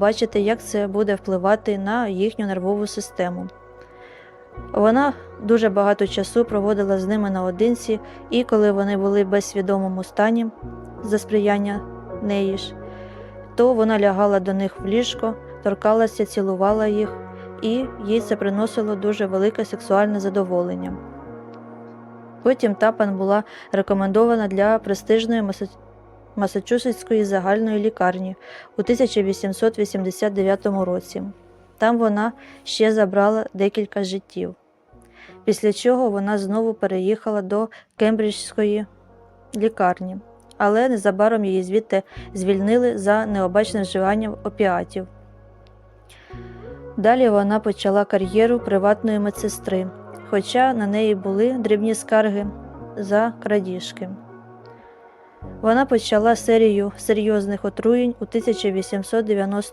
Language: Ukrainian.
бачити, як це буде впливати на їхню нервову систему. Вона дуже багато часу проводила з ними наодинці, і коли вони були в безсвідомому стані за сприяння неї ж, то вона лягала до них в ліжко, торкалася, цілувала їх, і їй це приносило дуже велике сексуальне задоволення. Потім Тапан була рекомендована для престижної Масачусетської загальної лікарні у 1889 році. Там вона ще забрала декілька життів. Після чого вона знову переїхала до Кембриджської лікарні, але незабаром її звідти звільнили за необачне вживання опіатів. Далі вона почала кар'єру приватної медсестри, хоча на неї були дрібні скарги за крадіжки. Вона почала серію серйозних отруєнь у 1895